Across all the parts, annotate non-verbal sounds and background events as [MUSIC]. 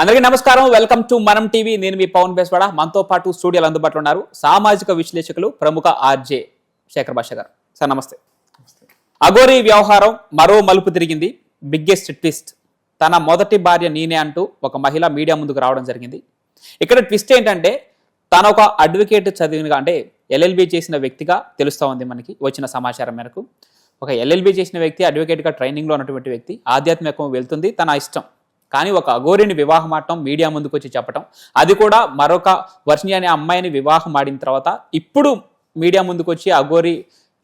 అందరికీ నమస్కారం. Welcome to Manam TV. నేను మీ పవన్ బేస్వాడ. మనతో పాటు స్టూడియోలో అందుబాటులో ఉన్నారు సామాజిక విశ్లేషకులు ప్రముఖ ఆర్జే శేఖర్ భాష గారు. సార్ నమస్తే. అగోరి వ్యవహారం మరో మలుపు తిరిగింది. Biggest twist. తన మొదటి భార్య నేనే అంటూ ఒక మహిళ మీడియా ముందుకు రావడం జరిగింది. ఇక్కడ ట్విస్ట్ ఏంటంటే తన ఒక అడ్వకేట్ చదివిన అంటే ఎల్ఎల్బి చేసిన వ్యక్తిగా తెలుస్తూ ఉంది మనకి వచ్చిన సమాచారం మేరకు. ఒక ఎల్ఎల్బి చేసిన వ్యక్తి అడ్వకేట్గా ట్రైనింగ్లో ఉన్నటువంటి వ్యక్తి ఆధ్యాత్మికం వెళ్తుంది తన ఇష్టం. కానీ ఒక అఘోరిని వివాహం ఆడటం మీడియా ముందుకు వచ్చి చెప్పటం అది కూడా మరొక వర్షిణి అనే అమ్మాయిని వివాహం ఆడిన తర్వాత ఇప్పుడు మీడియా ముందుకు వచ్చి అఘోరి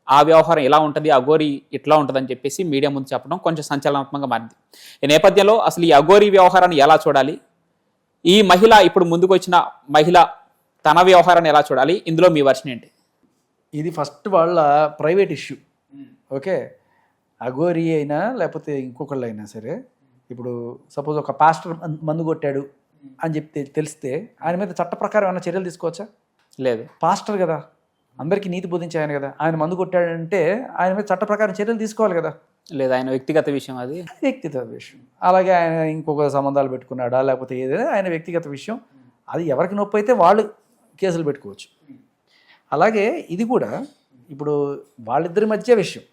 ఆ వ్యవహారం ఎలా ఉంటుంది అఘోరి ఇట్లా ఉంటుందని చెప్పేసి మీడియా ముందు చెప్పడం కొంచెం సంచలనాత్మకంగా మారింది. ఈ నేపథ్యంలో అసలు ఈ అఘోరి వ్యవహారాన్ని ఎలా చూడాలి? ఈ మహిళ ఇప్పుడు ముందుకు వచ్చిన మహిళ తన వ్యవహారాన్ని ఎలా చూడాలి? ఇందులో మీ వర్షన్ ఏంటి? ఇది ఫస్ట్ వాళ్ళ ప్రైవేట్ ఇష్యూ. ఓకే? అగోరి అయినా లేకపోతే ఇంకొకళ్ళు అయినా సరే ఇప్పుడు సపోజ్ ఒక పాస్టర్ మందు కొట్టాడు అని చెప్తే తెలిస్తే ఆయన మీద చట్ట ప్రకారం ఏమైనా చర్యలు తీసుకోవచ్చా? లేదు. పాస్టర్ కదా. అందరికీ నీతి బోధించే ఆయన కదా. ఆయన మందు కొట్టాడంటే ఆయన మీద చట్ట ప్రకారం చర్యలు తీసుకోవాలి కదా. లేదు ఆయన వ్యక్తిగత విషయం అది. వ్యక్తిగత విషయం. అలాగే ఆయన ఇంకొక సంబంధాలు పెట్టుకున్నాడా? లేకపోతే ఏదైనా ఆయన వ్యక్తిగత విషయం. అది ఎవరికి నొప్పి అయితే వాళ్ళు కేసులు పెట్టుకోవచ్చు. అలాగే ఇది కూడా ఇప్పుడు వాళ్ళిద్దరి మధ్య విషయం.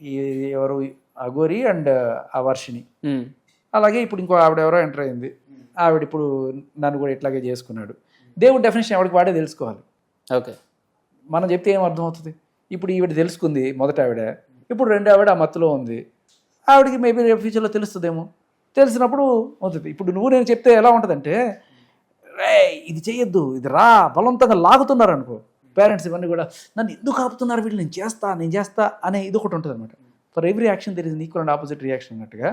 ఈ ఎవరు? అగోరి అండ్ ఆ వర్షిని ఉమ్, అలాగే ఇప్పుడు ఇంకో ఆవిడ ఎవరో ఎంటర్ అయింది. ఆవిడ ఇప్పుడు నన్ను కూడా ఇట్లాగే చేసుకున్నాడు. దేవుడు డెఫినేషన్ ఎవరికి వాడే తెలుసుకోవాలి. ఓకే. మనం చెప్తే ఏం అర్థమవుతుంది ఇప్పుడు ఈవిడ తెలుసుకుంది మొదట ఆవిడ. ఇప్పుడు రెండో ఆవిడ ఆ మత్తులో ఉంది. ఆవిడకి మేబీ రేపు ఫ్యూచర్లో తెలుస్తుందేమో. తెలిసినప్పుడు అవుతుంది. ఇప్పుడు నువ్వు నేను చెప్తే ఎలా ఉంటుందంటే రే ఇది చేయొద్దు ఇది రా. బలవంతంగా లాగుతున్నారు అనుకో పేరెంట్స్ ఇవన్నీ కూడా నన్ను ఎందుకు ఆపుతున్నారు వీళ్ళు? నేను చేస్తా నేను చేస్తా అనే ఇది ఒకటి ఉంటుంది అనమాట for every action there is equal and opposite reaction అన్నట్టుగా.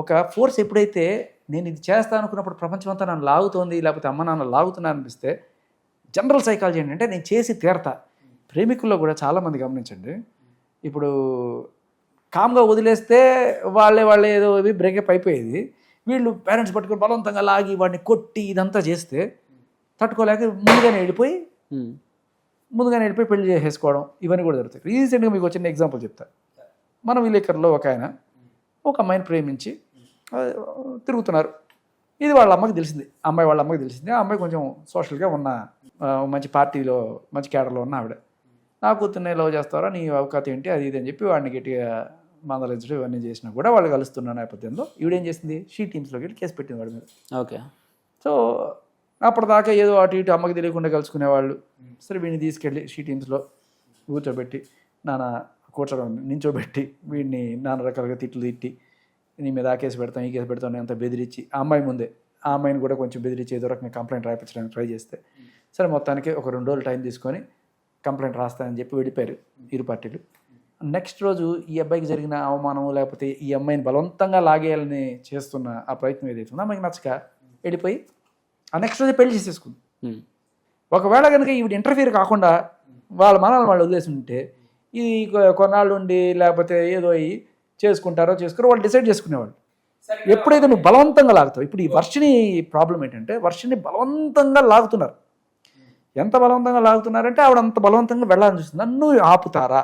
ఒక ఫోర్స్ ఎప్పుడైతే నేను ఇది చేస్తా అనుకున్నప్పుడు ప్రపంచం అంతా నన్ను లాగుతోంది లేకపోతే అమ్మ నాన్న లాగుతున్నా అనిపిస్తే జనరల్ సైకాలజీ ఏంటంటే నేను చేసి తీరతా. ప్రేమికుల్లో కూడా చాలామంది గమనించండి. ఇప్పుడు కామ్గా వదిలేస్తే వాళ్ళే వాళ్ళే ఏదో బ్రేకప్ అయిపోయేది. వీళ్ళు పేరెంట్స్ పట్టుకొని బలవంతంగా లాగి వాడిని కొట్టి ఇదంతా చేస్తే తట్టుకోలేక ముందుగానే వెళ్ళిపోయి ముందుగానే వెళ్ళిపోయి పెళ్ళి చేసేసుకోవడం ఇవన్నీ కూడా జరుగుతాయి. రీసెంట్గా మీకు వచ్చిన ఎగ్జాంపుల్ చెప్తా. మన విలేకరులో ఒక ఆయన ఒక అమ్మాయిని ప్రేమించి తిరుగుతున్నారు. ఇది వాళ్ళ అమ్మకి తెలిసింది. అమ్మాయి వాళ్ళ అమ్మకి తెలిసింది. ఆ అమ్మాయి కొంచెం సోషల్గా ఉన్న మంచి పార్టీలో మంచి కేడర్లో ఉన్న ఆవిడ. నా కూతుర్నే లవ్ చేస్తారా నీ అవకాశం ఏంటి? అది ఇది అని చెప్పి వాడిని గట్టిగా మందలించడం ఇవన్నీ చేసినా కూడా వాళ్ళు కలుస్తున్న నేపథ్యంలో ఈవిడేం చేసింది? షీ టీమ్స్లోకి వెళ్ళి కేసు పెట్టింది వాడి మీద. ఓకే. సో అప్పటిదాకా ఏదో అటు ఇటు అమ్మకి తెలియకుండా కలుసుకునేవాళ్ళు సరే వీడిని తీసుకెళ్ళి షీ టీమ్స్లో కూర్చోబెట్టి నాన్న కూర్చోడం నించోబెట్టి వీడిని నాన్న రకాలుగా తిట్లు తిట్టి నీ మీద ఆ కేసు పెడతాం ఈ కేసు పెడతాం అంత బెదిరించి ఆ అమ్మాయి ముందే ఆ అమ్మాయిని కూడా కొంచెం బెదిరించి ఏదో రకంగా కంప్లైంట్ రాయించడానికి ట్రై చేస్తే సరే మొత్తానికి ఒక రెండు రోజులు టైం తీసుకొని కంప్లైంట్ రాస్తానని చెప్పి వెళ్ళిపోయారు ఇరు పార్టీలు. నెక్స్ట్ రోజు ఈ అబ్బాయికి జరిగిన అవమానం లేకపోతే ఈ అమ్మాయిని బలవంతంగా లాగేయాలని చేస్తున్న ఆ ప్రయత్నం ఏదైతే ఉందో ఆమెకి నచ్చక వెళ్ళిపోయి ఆ నెక్స్ట్ రోజే పెళ్ళి చేసేసుకుంది. ఒకవేళ కనుక ఈవిడ ఇంటర్ఫియర్ కాకుండా వాళ్ళ మనల్ని వాళ్ళు వదిలేసి ఉంటే ఇది కొన్నాళ్ళు ఉండి లేకపోతే ఏదో అయ్యి చేసుకుంటారో చేసుకోరో వాళ్ళు డిసైడ్ చేసుకునేవాళ్ళు. ఎప్పుడైతే నువ్వు బలవంతంగా లాగుతావు ఇప్పుడు ఈ వర్షిని ప్రాబ్లం ఏంటంటే వర్షిని బలవంతంగా లాగుతున్నారు. ఎంత బలవంతంగా లాగుతున్నారంటే ఆవిడ అంత బలవంతంగా వెళ్ళాలని చూస్తుంది. నన్ను ఆపుతారా?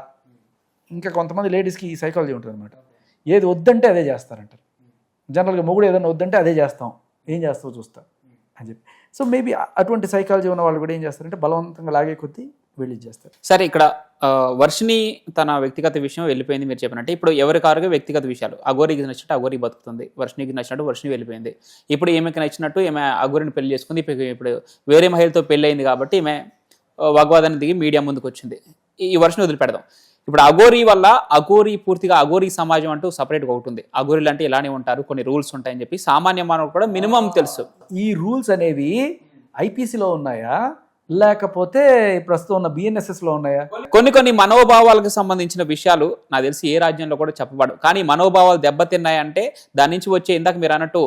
ఇంకా కొంతమంది లేడీస్కి ఈ సైకాలజీ ఉంటుంది అనమాట ఏది వద్దంటే అదే చేస్తారంటారు. జనరల్గా మొగుడు ఏదైనా వద్దంటే అదే చేస్తాం. ఏం చేస్తావు చూస్తా అని చెప్పి. సో మేబీ అటువంటి సైకాలజీ ఉన్న వాళ్ళు కూడా ఏం చేస్తారంటే బలవంతంగా లాగే కొద్దీ వెళ్ళి చేస్తారు. సరే ఇక్కడ వర్షిని తన వ్యక్తిగత విషయం వెళ్ళిపోయింది మీరు చెప్పినట్టు. ఇప్పుడు ఎవరి కారుగా వ్యక్తిగత విషయాలు? అగోరికి నచ్చినట్టు అగోరికి బతుకుతుంది. వర్షినికి నచ్చినట్టు వర్షిని వెళ్ళిపోయింది. ఇప్పుడు ఈమెకి నచ్చినట్టు ఈమె అగోరిని పెళ్ళి చేసుకుంది. ఇప్పుడు వేరే మహిళతో పెళ్ళి అయింది కాబట్టి ఈమె వాగ్వాదాన్ని దిగి మీడియా ముందుకు వచ్చింది ఈ- వర్షిని వదిలిపెడదాం. ఇప్పుడు అఘోరీ వల్ల అగోరి పూర్తిగా అగోరి సమాజం అంటూ సపరేట్గా ఒకటి ఉంది. అగోరీలు అంటే ఇలానే ఉంటారు. కొన్ని రూల్స్ ఉంటాయని చెప్పి సామాన్య మానవుడు కూడా మినిమం తెలుసు. ఈ రూల్స్ అనేవి ఐపీసీలో ఉన్నాయా? లేకపోతే ప్రస్తుతం ఉన్న బిఎన్ఎస్ఎస్లో ఉన్నాయా? కొన్ని కొన్ని మనోభావాలకు సంబంధించిన విషయాలు నాకు తెలిసి ఏ రాజ్యంలో కూడా చెప్పబడు కానీ మనోభావాలు దెబ్బతిన్నాయంటే దాని నుంచి వచ్చే ఇందాక మీరు అన్నట్టు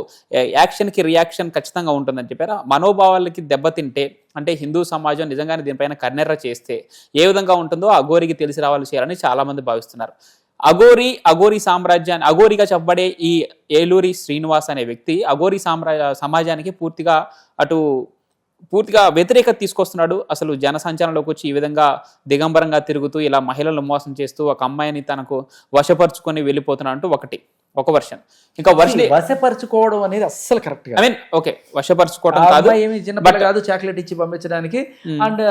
యాక్షన్కి రియాక్షన్ ఖచ్చితంగా ఉంటుందని చెప్పారా? మనోభావాలకి దెబ్బతింటే అంటే హిందూ సమాజం నిజంగానే దీనిపైన కన్నెర్ర చేస్తే ఏ విధంగా ఉంటుందో అఘోరికి తెలిసి రావాలి చేయాలని చాలామంది భావిస్తున్నారు. అఘోరి అఘోరి సామ్రాజ్యాన్ని అఘోరిగా చెప్పబడే ఈ ఏలూరి శ్రీనివాస్ అనే వ్యక్తి అఘోరి సామ్రా సమాజానికి పూర్తిగా అటు పూర్తిగా వ్యతిరేకత తీసుకొస్తున్నాడు. అసలు జన సంచారంలోకి వచ్చి ఈ విధంగా దిగంబరంగా తిరుగుతూ ఇలా మహిళలను మోసం చేస్తూ ఒక అమ్మాయిని తనకు వశపరుచుకొని వెళ్ళిపోతున్నాడు అంటూ ఒకటి ఒక వర్షన్ ఇంకా వర్షన్ వశపరచుకోవడం అనేది అస్సలు కరెక్ట్ ఐ మీన్ ఓకే వశపరుచుకోవడం కాదు ఏమి చిన్నపిల్ల కాదు చాక్లెట్ ఇచ్చి పంపించడానికి. అండ్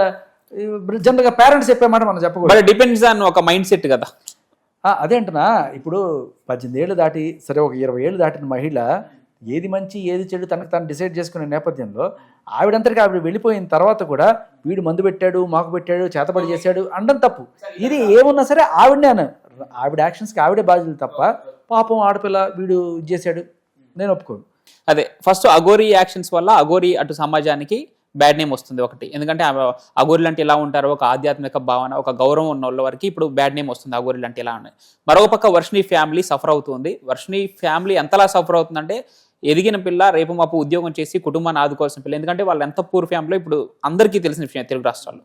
జనరల్గా పేరెంట్స్ చెప్పే మాట మనం చెప్పకూడదు. డిపెండ్స్ ఆన్ ఒక మైండ్ సెట్ కదా. ఆ, అదేంటనా ఇప్పుడు పద్దెనిమిది ఏళ్ళు దాటి సరే ఒక ఇరవై ఏళ్ళు దాటిన మహిళ ఏది మంచి ఏది చెడు తనకు తను డిసైడ్ చేసుకునే నేపథ్యంలో ఆవిడంతటికి ఆవిడ వెళ్ళిపోయిన తర్వాత కూడా వీడు మందు పెట్టాడు మాకు పెట్టాడు చేతబడి చేశాడు అనడం తప్పు. ఇది ఏమున్నా సరే ఆవిడనే అన్న ఆవిడ యాక్షన్స్కి ఆవిడే బాధ్యత తప్ప పాపం ఆడపిల్ల వీడు ఇది చేశాడు. నేను ఒప్పుకోను. అదే ఫస్ట్ అగోరి యాక్షన్స్ వల్ల అగోరి అటు సమాజానికి బ్యాడ్ నేమ్ వస్తుంది ఒకటి. ఎందుకంటే ఆమె అగోరిలు అంటే ఇలా ఉంటారు ఒక ఆధ్యాత్మిక భావన ఒక గౌరవం ఉన్న వాళ్ళ వరకు ఇప్పుడు బ్యాడ్ నేమ్ వస్తుంది అగోరిలు అంటే ఇలా ఉన్నాయి మరొక పక్క వర్షిణి ఫ్యామిలీ సఫర్ అవుతుంది. వర్షిణి ఫ్యామిలీ ఎంతలా సఫర్ అవుతుందంటే ఎదిగిన పిల్ల రేపు మాపు ఉద్యోగం చేసి కుటుంబాన్ని ఆదుకోవాల్సిన పిల్ల. ఎందుకంటే వాళ్ళు ఎంత పూర్ ఫ్యామిలీ ఇప్పుడు అందరికీ తెలిసిన విషయం తెలుగు రాష్ట్రాల్లో.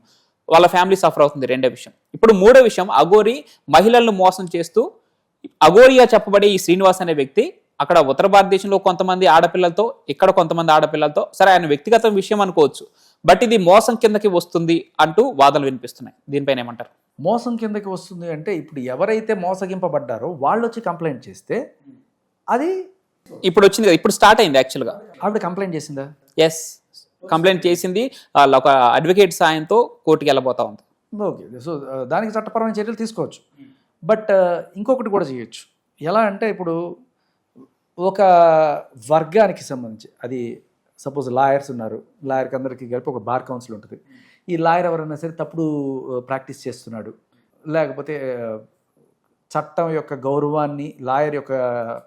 వాళ్ళ ఫ్యామిలీ సఫర్ అవుతుంది రెండో విషయం. ఇప్పుడు మూడో విషయం అగోరి మహిళలను మోసం చేస్తూ అగోరియా చెప్పబడే ఈ శ్రీనివాస్ అనే వ్యక్తి అక్కడ ఉత్తర భారతదేశంలో కొంతమంది ఆడపిల్లలతో ఇక్కడ కొంతమంది ఆడపిల్లలతో సరే ఆయన వ్యక్తిగత విషయం అనుకోవచ్చు బట్ ఇది మోసం కిందకి వస్తుంది అంటూ వాదనలు వినిపిస్తున్నాయి. దీనిపైన ఏమంటారు? మోసం కిందకి వస్తుంది అంటే ఇప్పుడు ఎవరైతే మోసగింపబడ్డారో వాళ్ళు వచ్చి కంప్లైంట్ చేస్తే అది ఇప్పుడు వచ్చింది కదా ఇప్పుడు స్టార్ట్ అయింది యాక్చువల్గా ఆవిడ కంప్లైంట్ చేసిందా? ఎస్ కంప్లైంట్ చేసింది వాళ్ళ ఒక అడ్వకేట్ సాయంతో కోర్టుకి వెళ్ళబోతా ఉంది. ఓకే సో దానికి చట్టపరమైన చర్యలు తీసుకోవచ్చు. బట్ ఇంకొకటి కూడా చేయొచ్చు. ఎలా అంటే ఇప్పుడు ఒక వర్గానికి సంబంధించి అది సపోజ్ లాయర్స్ ఉన్నారు లాయర్కి అందరికీ కలిపి ఒక బార్ కౌన్సిల్ ఉంటుంది. ఈ లాయర్ ఎవరైనా సరే తప్పుడు ప్రాక్టీస్ చేస్తున్నాడు. లేకపోతే చట్టం యొక్క గౌరవాన్ని లాయర్ యొక్క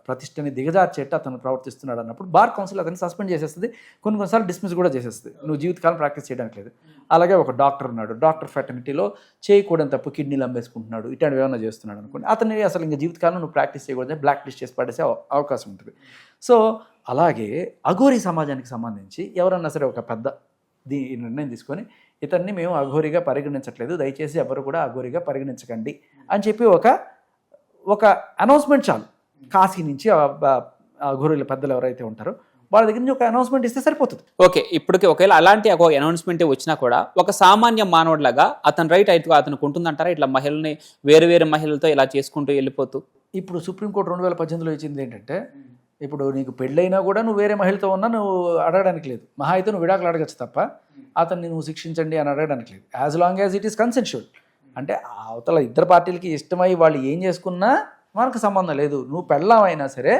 ప్రతిష్టని దిగజార్చేట్టు అతను ప్రవర్తిస్తున్నాడు అన్నప్పుడు బార్ కౌన్సిల్ అతన్ని సస్పెండ్ చేసేస్తుంది. కొన్ని కొన్నిసార్లు డిస్మిస్ కూడా చేసేస్తుంది. నువ్వు జీవితకాలం ప్రాక్టీస్ చేయడానికి లేదు. అలాగే ఒక డాక్టర్ ఉన్నాడు. డాక్టర్ ఫెటర్నిటీలో చేయకూడని తప్పు కిడ్నీలు అమ్మేసుకుంటున్నాడు ఇటువంటి ఏమైనా చేస్తున్నాడు అనుకోండి. అతని అసలు ఇంకా జీవితకాలం నువ్వు ప్రాక్టీస్ చేయకూడదు బ్లాక్ లిస్ట్ చేసి పడేసే అవకాశం ఉంటుంది. సో అలాగే అఘోరీ సమాజానికి సంబంధించి ఎవరన్నా సరే ఒక పెద్ద దీ నిర్ణయం తీసుకొని ఇతన్ని మేము అఘోరిగా పరిగణించట్లేదు. దయచేసి ఎవరు కూడా అఘోరిగా పరిగణించకండి అని చెప్పి ఒక ఒక అనౌన్స్మెంట్ చాలు. కాశీ నుంచి అఘోరీల పెద్దలు ఎవరైతే ఉంటారో వాళ్ళ దగ్గర నుంచి ఒక అనౌన్స్మెంట్ ఇస్తే సరిపోతుంది. ఓకే ఇప్పటికి ఒకవేళ అలాంటి ఒక అనౌన్స్మెంట్ వచ్చినా కూడా ఒక సామాన్య మానవుడిలాగా అతను రైట్ అయితే అతనికి ఉంటుందంటారా? ఇట్లా మహిళల్ని వేరు వేరు మహిళలతో ఇలా చేసుకుంటూ వెళ్ళిపోతూ? ఇప్పుడు సుప్రీంకోర్టు రెండు వేల పద్దెనిమిదిలో ఇచ్చింది ఏంటంటే ఇప్పుడు నీకు పెళ్ళైనా కూడా నువ్వు వేరే మహిళతో ఉన్నా నువ్వు అడగడానికి లేదు. మహా అయితే నువ్వు విడాకులు అడగచ్చు తప్ప అతన్ని నువ్వు శిక్షించండి అని అడగడానికి లేదు. As long as it is consensual అంటే అవతల ఇద్దరు పార్టీలకి ఇష్టమై వాళ్ళు ఏం చేసుకున్నా మనకు సంబంధం లేదు. నువ్వు పెళ్ళామైనా సరే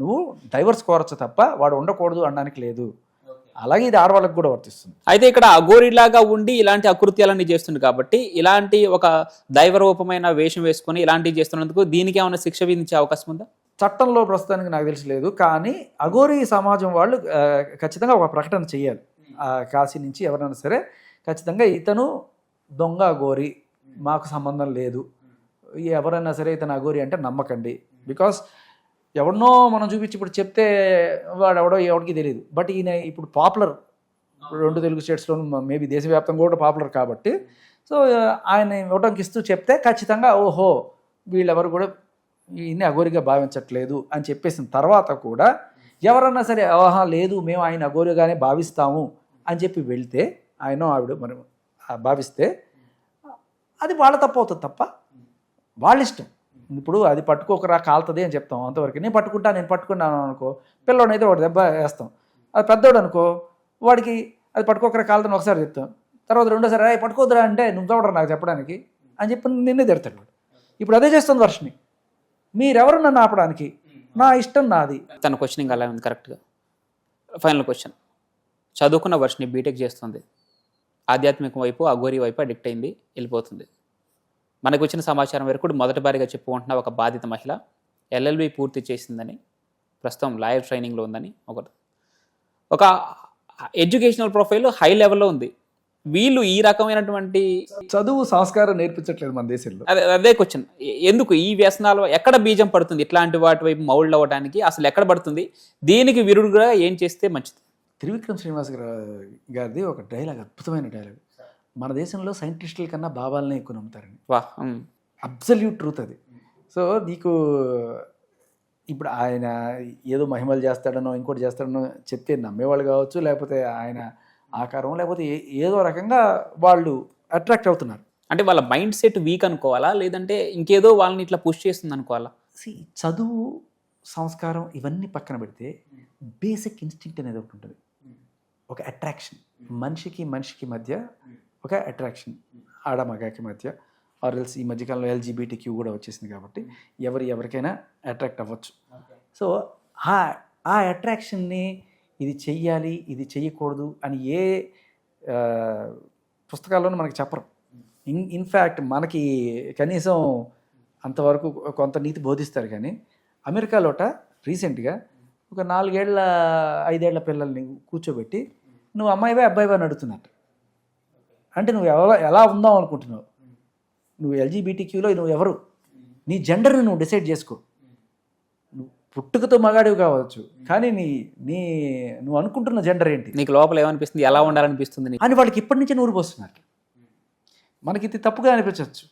నువ్వు డైవర్స్ కోరచ్చు తప్ప వాడు ఉండకూడదు అనడానికి లేదు. అలాగే ఇది ఆడవాళ్ళకి కూడా వర్తిస్తుంది. అయితే ఇక్కడ అఘోరిలాగా ఉండి ఇలాంటి అకృత్యాలన్నీ చేస్తుంది కాబట్టి ఇలాంటి ఒక దైవరూపమైన వేషం వేసుకొని ఇలాంటివి చేస్తున్నందుకు దీనికి ఏమైనా శిక్ష విధించే అవకాశం ఉందా? చట్టంలో ప్రస్తుతానికి నాకు తెలిసి లేదు. కానీ అఘోరీ సమాజం వాళ్ళు ఖచ్చితంగా ఒక ప్రకటన చేయాలి. ఆ కాశీ నుంచి ఎవరైనా సరే ఖచ్చితంగా ఇతను దొంగ అఘోరి. మాకు సంబంధం లేదు. ఎవరైనా సరే ఇతను అఘోరి అంటే నమ్మకండి. బికాస్ ఎవడనో మనం చూపించి ఇప్పుడు చెప్తే వాడు ఎవడో ఎవడికి తెలియదు బట్ ఈయన ఇప్పుడు పాపులర్ రెండు తెలుగు స్టేట్స్లో మేబీ దేశవ్యాప్తంగా కూడా పాపులర్ కాబట్టి సో uh, ఆయన ఇవ్వడానికి ఇస్తూ చెప్తే ఖచ్చితంగా ఓహో వీళ్ళెవరు కూడా ఈయన్ని అఘోరిగా భావించట్లేదు అని చెప్పేసిన తర్వాత కూడా ఎవరన్నా సరే ఆహా లేదు మేము ఆయన అఘోరిగానే భావిస్తాము అని చెప్పి వెళ్తే ఆయన ఆవిడ మనం భావిస్తే అది వాళ్ళ తప్పు అవుతుంది తప్ప వాళ్ళ ఇష్టం. ఇప్పుడు అది పట్టుకోకరా కాలుతుంది అని చెప్తాం అంతవరకు. నేను పట్టుకుంటా నేను పట్టుకున్నాను అనుకో పిల్లోని అయితే వాడు దెబ్బ వేస్తాం. అది పెద్దోడు అనుకో వాడికి అది పట్టుకోకరా కాలుతుంది ఒకసారి చెప్తాం. తర్వాత రెండోసారి "ఏయ్, పట్టుకోదురా అంటే నువ్వు చూడరా నాకు చెప్పడానికి? అని చెప్పి నిన్నే తిడతాడు వాడు. ఇప్పుడు అదే చేస్తుంది వర్షిని మీరెవరు నన్ను ఆపడానికి? నా ఇష్టం నాది. తన క్వశ్చనింగ్ అలా ఉంది కరెక్ట్గా ఫైనల్ క్వశ్చన్ చదువుకున్న వర్షిని బీటెక్ చేస్తుంది. ఆధ్యాత్మిక వైపు అఘోరి వైపు అడిక్ట్ అయింది వెళ్ళిపోతుంది. మనకు వచ్చిన సమాచారం వరకు కూడా మొదటి బారిగా చెప్పుకుంటున్న ఒక బాధిత మహిళ ఎల్ఎల్బి పూర్తి చేసిందని ప్రస్తుతం లాయర్ ట్రైనింగ్లో ఉందని ఒకటి ఒక ఎడ్యుకేషనల్ ప్రొఫైల్ హై లెవెల్లో ఉంది. వీళ్ళు ఈ రకమైనటువంటి చదువు సంస్కారం నేర్పించట్లేదు మన దేశంలో. అదే అదే క్వశ్చన్ ఎందుకు ఈ వ్యసనాలు ఎక్కడ బీజం పడుతుంది? ఇట్లాంటి వాటి వైపు మౌల్డ్ అవ్వడానికి అసలు ఎక్కడ పడుతుంది? దీనికి విరుడుగా ఏం చేస్తే మంచిది? త్రివిక్రమ్ శ్రీనివాస్ గారు- గారిది ఒక డైలాగ్ అద్భుతమైన డైలాగ్. మన దేశంలో సైంటిస్టుల కన్నా బాబాలనే ఎక్కువ నమ్ముతారని. వా ఉమ్. అబ్సల్యూట్ ట్రూత్ అది. సో నీకు ఇప్పుడు ఆయన ఏదో మహిమలు చేస్తాడనో ఇంకోటి చేస్తాడనో చెప్తే నమ్మేవాళ్ళు కావచ్చు లేకపోతే ఆయన ఆకారం లేకపోతే ఏ- ఏదో రకంగా వాళ్ళు అట్రాక్ట్ అవుతున్నారు. అంటే వాళ్ళ మైండ్ సెట్ వీక్ అనుకోవాలా? లేదంటే ఇంకేదో వాళ్ళని ఇట్లా పుష్ చేస్తుంది అనుకోవాలా? చదువు సంస్కారం ఇవన్నీ పక్కన పెడితే బేసిక్ ఇన్స్టింక్ట్ అనేది ఒకటి ఉంటుంది. ఒక అట్రాక్షన్ మనిషికి మనిషికి మధ్య ఒక అట్రాక్షన్ ఆడ మగాకి మధ్య. ఆర్ ఎల్స్ ఈ మధ్యకాలంలో ఎల్జీబీటీ క్యూ కూడా వచ్చేసింది కాబట్టి ఎవరు ఎవరికైనా అట్రాక్ట్ అవ్వచ్చు. సో ఆ ఆ అట్రాక్షన్ని ఇది చెయ్యాలి ఇది చెయ్యకూడదు అని ఏ పుస్తకాల్లోనూ మనకి చెప్పరు. ఇన్ ఇన్ఫ్యాక్ట్ మనకి కనీసం అంతవరకు కొంత నీతి బోధిస్తారు కానీ అమెరికాలోట రీసెంట్గా ఒక నాలుగేళ్ళ ఐదేళ్ళ పిల్లల్ని కూర్చోబెట్టి నువ్వు అమ్మాయివే అబ్బాయివే అని అడుగుతున్నట్టు. అంటే నువ్వు ఎలా ఎలా ఉందాం అనుకుంటున్నావు? నువ్వు ఎల్జీబీటీ క్యూలో నువ్వు ఎవరు? నీ జెండర్ని నువ్వు డిసైడ్ చేసుకో. నువ్వు పుట్టుకతో మగాడివి కావచ్చు కానీ నీ నీ నువ్వు అనుకుంటున్న జెండర్ ఏంటి? నీకు లోపల ఏమనిపిస్తుంది? ఎలా ఉండాలనిపిస్తుంది? అని వాళ్ళకి ఇప్పటి నుంచే నూరు పోస్తున్నారు. మనకి ఇది తప్పుగా అనిపించవచ్చు.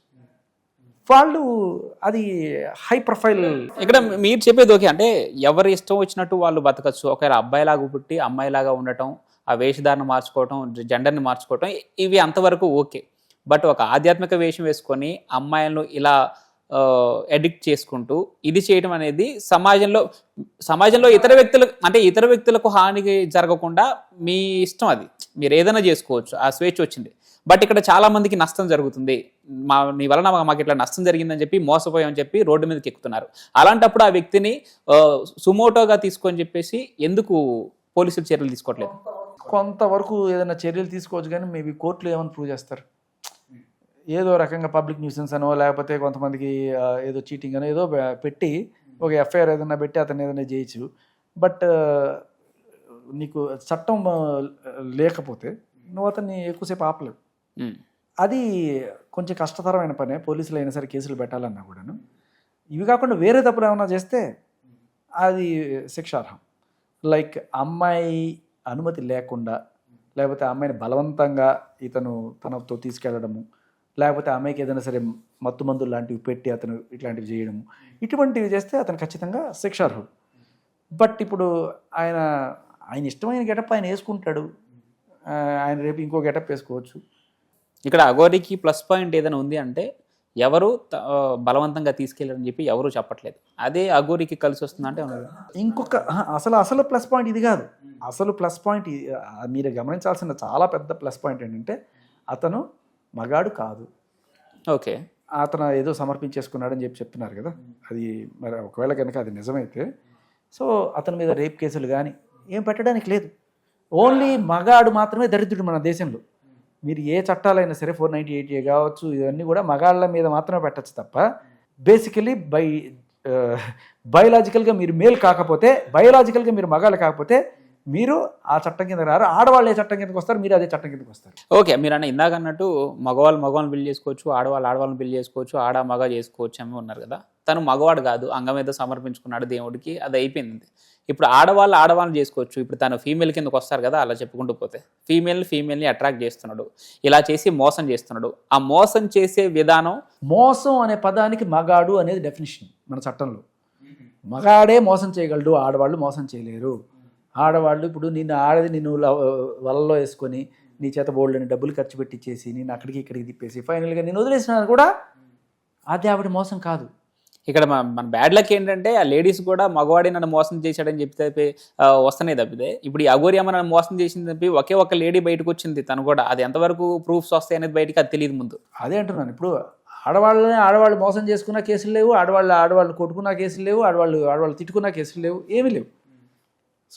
వాళ్ళు అది హై ప్రొఫైల్ ఇక్కడ మీరు చెప్పేది ఓకే. అంటే ఎవరి ఇష్టం వచ్చినట్టు వాళ్ళు బతకచ్చు. ఒకవేళ అబ్బాయిలాగా పుట్టి అమ్మాయిలాగా ఉండటం ఆ వేషధారణ మార్చుకోవటం జెండర్ని మార్చుకోవటం ఇవి అంతవరకు ఓకే. బట్ ఒక ఆధ్యాత్మిక వేషం వేసుకొని అమ్మాయిలను ఇలా ఎడిక్ట్ చేసుకుంటూ ఇది చేయడం అనేది సమాజంలో సమాజంలో ఇతర వ్యక్తులు అంటే ఇతర వ్యక్తులకు హాని జరగకుండా మీ ఇష్టం అది. మీరు ఏదైనా చేసుకోవచ్చు ఆ స్వేచ్ఛ వచ్చింది. బట్ ఇక్కడ చాలా మందికి నష్టం జరుగుతుంది. మా నీ వలన మాకు ఇట్లా నష్టం జరిగిందని చెప్పి మోసపోయామని చెప్పి రోడ్డు మీదకి ఎక్కుతున్నారు. అలాంటప్పుడు ఆ వ్యక్తిని సుమోటోగా తీసుకొని చెప్పేసి ఎందుకు పోలీసులు చర్యలు తీసుకోవట్లేదు? కొంతవరకు ఏదైనా చర్యలు తీసుకోవచ్చు కానీ మేబీ కోర్టులో ఏమని ప్రూవ్ చేస్తారు? ఏదో రకంగా పబ్లిక్ న్యూసెన్స్ అనో లేకపోతే కొంతమందికి ఏదో చీటింగ్ అనో ఏదో పెట్టి ఒక ఎఫ్ఐఆర్ ఏదైనా పెట్టి అతను ఏదైనా చేయొచ్చు బట్ నీకు చట్టం లేకపోతే నువ్వు అతన్ని ఎక్కువసేపు ఆపలేవు. అది కొంచెం కష్టతరమైన పనే. పోలీసులు అయినా సరే కేసులు పెట్టాలన్నా కూడాను. ఇవి కాకుండా వేరే తప్పులు ఏమైనా చేస్తే అది శిక్షార్హం. లైక్ అమ్మాయి అనుమతి లేకుండా లేకపోతే ఆ అమ్మాయిని బలవంతంగా ఇతను తనతో తీసుకెళ్ళడము లేకపోతే అమ్మాయికి ఏదైనా సరే మత్తు మందులు లాంటివి పెట్టి అతను ఇట్లాంటివి చేయడము ఇటువంటివి చేస్తే అతను ఖచ్చితంగా శిక్షార్హుడు. బట్ ఇప్పుడు ఆయన ఆయన ఇష్టమైన గెటప్ ఆయన వేసుకుంటాడు. ఆయన రేపు ఇంకో గెటప్ వేసుకోవచ్చు. ఇక్కడ అగోరికి ప్లస్ పాయింట్ ఏదైనా ఉంది అంటే ఎవరు బలవంతంగా తీసుకెళ్ళారని చెప్పి ఎవరు చెప్పట్లేదు. అదే అఘోరికి కలిసి వస్తుందంటే. ఇంకొక అసలు అసలు ప్లస్ పాయింట్ ఇది కాదు. అసలు ప్లస్ పాయింట్ మీరు గమనించాల్సిన చాలా పెద్ద ప్లస్ పాయింట్ ఏంటంటే అతను మగాడు కాదు. ఓకే. అతను ఏదో సమర్పించేసుకున్నాడని చెప్పి చెప్తున్నారు కదా. అది మరి ఒకవేళ కనుక అది నిజమైతే సో అతని మీద రేప్ కేసులు కానీ ఏం పెట్టడానికి లేదు. ఓన్లీ మగాడు మాత్రమే దరిద్రుడు మన దేశంలో. మీరు ఏ చట్టాలైనా సరే ఫోర్ నైంటీ ఎయిట్ ఏ కావచ్చు ఇవన్నీ కూడా మగాళ్ళ మీద మాత్రమే పెట్టచ్చు తప్ప బేసికలీ బై బయలాజికల్గా మీరు మేల్ కాకపోతే బయలాజికల్గా మీరు మగాళ్ళు కాకపోతే మీరు ఆ చట్టం కింద రారు. ఆడవాళ్ళు ఏ చట్టం కిందకి వస్తారు మీరు అదే చట్టం కిందకి వస్తారు. ఓకే మీరు అన్న ఇందాక అన్నట్టు మగవాళ్ళు మగవాళ్ళని పెళ్ళి చేసుకోవచ్చు ఆడవాళ్ళు ఆడవాళ్ళని బిల్ చేసుకోవచ్చు ఆడ మగ చేసుకోవచ్చు అని ఉన్నారు కదా. తను మగవాడు కాదు అంగం ఏదో సమర్పించుకున్నాడు దేవుడికి అది అయిపోయింది ఇప్పుడు ఆడవాళ్ళు ఆడవాళ్ళని చేసుకోవచ్చు. ఇప్పుడు తను ఫీమేల్ కిందకు వస్తారు కదా అలా చెప్పుకుంటూ పోతే. ఫీమేల్ ఫీమేల్ని అట్రాక్ట్ చేస్తున్నాడు. ఇలా చేసి మోసం చేస్తున్నాడు. ఆ మోసం చేసే విధానం మోసం అనే పదానికి మగాడు అనేది డెఫినేషన్ మన చట్టంలో. మగాడే మోసం చేయగలడు ఆడవాళ్ళు మోసం చేయలేరు. ఆడవాళ్ళు ఇప్పుడు నిన్ను ఆడది నిన్ను వలలో వేసుకొని నీ చేత బోల్డ్ని డబ్బులు ఖర్చు పెట్టించేసి నేను అక్కడికి ఇక్కడికి తిప్పేసి ఫైనల్గా నేను వదిలేసినా కూడా అది ఆవిడ మోసం కాదు. ఇక్కడ మన బ్యాడ్ లక్ ఏంటంటే ఆ లేడీస్ కూడా మగవాడి నన్ను మోసం చేశాడని చెప్తే వస్తున్నాయి తప్పితే ఇప్పుడు ఈ అగోరి అమ్మ నన్ను మోసం చేసింది తప్పి ఒకే ఒక్క లేడీ బయటకు వచ్చింది తను కూడా. అది ఎంతవరకు ప్రూఫ్స్ వస్తాయి అనేది బయటికి అది తెలియదు ముందు. అదే అంటున్నాను. ఇప్పుడు ఆడవాళ్ళని ఆడవాళ్ళు మోసం చేసుకున్న కేసులు లేవు ఆడవాళ్ళు ఆడవాళ్ళు కొట్టుకున్న కేసులు లేవు ఆడవాళ్ళు ఆడవాళ్ళు తిట్టుకున్న కేసులు లేవు ఏమీ లేవు.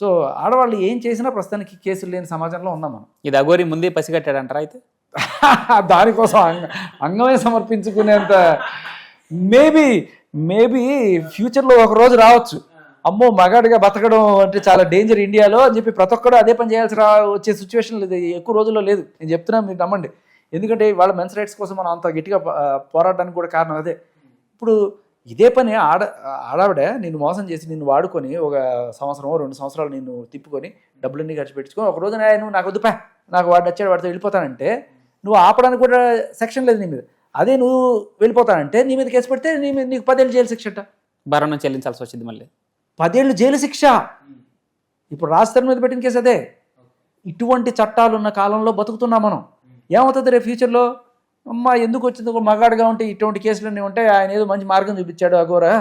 సో ఆడవాళ్ళు ఏం చేసినా ప్రస్తుతానికి కేసులు లేని సమాజంలో ఉన్నాం మనం. ఇది అగోరి ముందే పసిగట్టాడంటారా అయితే? [LAUGHS] దానికోసం అంగ అంగమే సమర్పించుకునేంత మేబీ మేబీ ఫ్యూచర్లో ఒక రోజు రావచ్చు. అమ్మో మగాడిగా బతకడం అంటే చాలా డేంజర్ ఇండియాలో అని చెప్పి ప్రతి ఒక్కడు అదే పని చేయాల్సి రా వచ్చే సిచ్యువేషన్ లేదు. ఎక్కువ రోజుల్లో లేదు. నేను చెప్తున్నాను మీరు నమ్మండి. ఎందుకంటే వాళ్ళ మెన్స్ రైట్స్ కోసం మనం అంత గట్టిగా పోరాడడానికి కూడా కారణం అదే. ఇప్పుడు ఇదే పని ఆడ ఆడావిడ నిన్ను మోసం చేసి నిన్ను వాడుకొని ఒక సంవత్సరం రెండు సంవత్సరాలు నిన్ను తిప్పుకొని డబ్బులన్నీ ఖర్చు పెట్టుకొని ఒక రోజు నువ్వు నాకు వద్దుపా. నాకు వాడు నచ్చాడు వాడితో వెళ్ళిపోతానంటే నువ్వు ఆపడానికి కూడా సెక్షన్ లేదు నీ మీద. అదే నువ్వు వెళ్ళిపోతానంటే నీ మీద కేసు పెడితే నీ మీద నీకు పదేళ్ళు జైలు శిక్ష అంట. భరణం చెల్లించాల్సి వచ్చింది మళ్ళీ. పదేళ్ళు జైలు శిక్ష. ఇప్పుడు రాజధాని మీద పెట్టిన కేసు అదే. ఇటువంటి చట్టాలు ఉన్న కాలంలో బతుకుతున్నాం మనం. ఏమవుతుంది రేపు ఫ్యూచర్లో అమ్మా ఎందుకు వచ్చింది? మగాడుగా ఉంటే ఇటువంటి కేసులన్నీ ఉంటాయి. ఆయన ఏదో మంచి మార్గం చూపించాడు అగోరా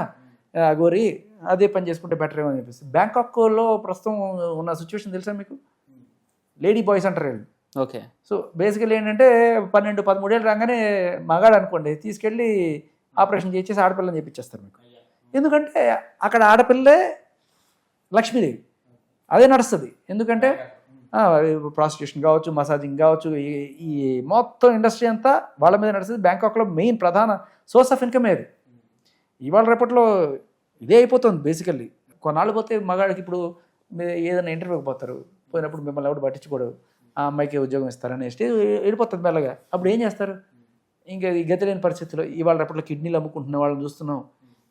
అగోరి అదే పని చేసుకుంటే బెటర్ ఏమో అనిపిస్తుంది బ్యాంకాక్లో ప్రస్తుతం ఉన్న సిచ్యువేషన్ తెలుసా మీకు? లేడీ బాయ్స్ అంటారు వీళ్ళు. ఓకే. సో బేసికల్ ఏంటంటే పన్నెండు పదమూడేళ్ళు రాగానే మగాడు అనుకోండి తీసుకెళ్ళి ఆపరేషన్ చేసేసి ఆడపిల్లని చేపించేస్తారు మీకు. ఎందుకంటే అక్కడ ఆడపిల్లే లక్ష్మీదేవి. అదే నడుస్తుంది. ఎందుకంటే ప్రాస్టిట్యూషన్ కావచ్చు మసాజింగ్ కావచ్చు ఈ- మొత్తం ఇండస్ట్రీ అంతా వాళ్ళ మీద నడుస్తుంది. బ్యాంకాక్లో మెయిన్ ప్రధాన సోర్స్ ఆఫ్ ఇన్కమ్ అది. ఇవాళ రేపట్లో ఇదే అయిపోతుంది బేసికల్లీ. కొన్నాళ్ళు పోతే మగాడికి ఇప్పుడు ఏదైనా ఇంటర్వ్యూకి పోతారు. పోయినప్పుడు మిమ్మల్ని ఎవడు పట్టించుకోడు. ఆ అమ్మాయికి ఉద్యోగం ఇస్తారని స్టేజ్ వెళ్ళిపోతుంది మెల్లగా. అప్పుడు ఏం చేస్తారు? ఇంకా ఈ గతి లేని పరిస్థితుల్లో ఇవాళ రేపట్లో కిడ్నీలు అమ్ముకుంటున్న వాళ్ళని చూస్తున్నాం.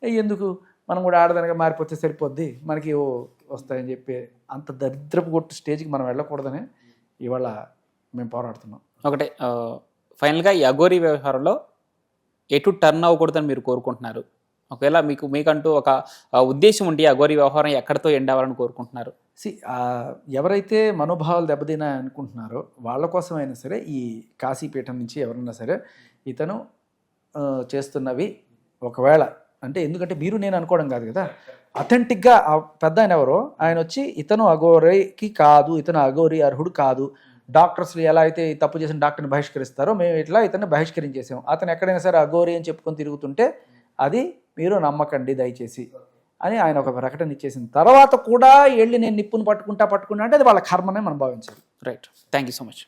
ఎందుకు? మనం కూడా ఆడదనగా మారిపోతే సరిపోద్ది. మనకి ఓ వస్తాయని చెప్పి అంత దరిద్రపు కొట్టు స్టేజ్కి మనం వెళ్ళకూడదని ఇవాళ మేము పోరాడుతున్నాం. ఒకటే ఫైనల్గా ఈ అఘోరీ వ్యవహారంలో ఎటు టర్న్ అవ్వకూడదని మీరు కోరుకుంటున్నారు? ఒకవేళ మీకు మీకంటూ ఒక ఉద్దేశం ఉంటే అఘోరి అఘోరీ వ్యవహారం ఎక్కడితో ఎండ్ అవ్వాలని కోరుకుంటున్నారు? సి ఎవరైతే మనోభావాలు దెబ్బతినా అనుకుంటున్నారో వాళ్ళ కోసమైనా సరే ఈ కాశీపీఠం నుంచి ఎవరన్నా సరే ఇతను చేస్తున్నవి ఒకవేళ అంటే ఎందుకంటే మీరు నేను అనుకోవడం కాదు కదా. అథెంటిక్గా పెద్ద ఆయన ఎవరో ఆయన వచ్చి ఇతను అఘోరికి కాదు ఇతను అఘోరి అర్హుడు కాదు. డాక్టర్స్లు ఎలా అయితే ఈ తప్పు చేసిన డాక్టర్ని బహిష్కరిస్తారో మేము ఇట్లా ఇతన్ని బహిష్కరించేసాం అతను ఎక్కడైనా సరే అఘోరి అని చెప్పుకొని తిరుగుతుంటే అది మీరు నమ్మకండి దయచేసి. అని ఆయన ఒక ప్రకటన ఇచ్చేసిన తర్వాత కూడా వెళ్ళి నేను నిప్పును పట్టుకుంటా పట్టుకుంటా అంటే అది వాళ్ళ కర్మనే మనం భావించాలి. Right thank you so much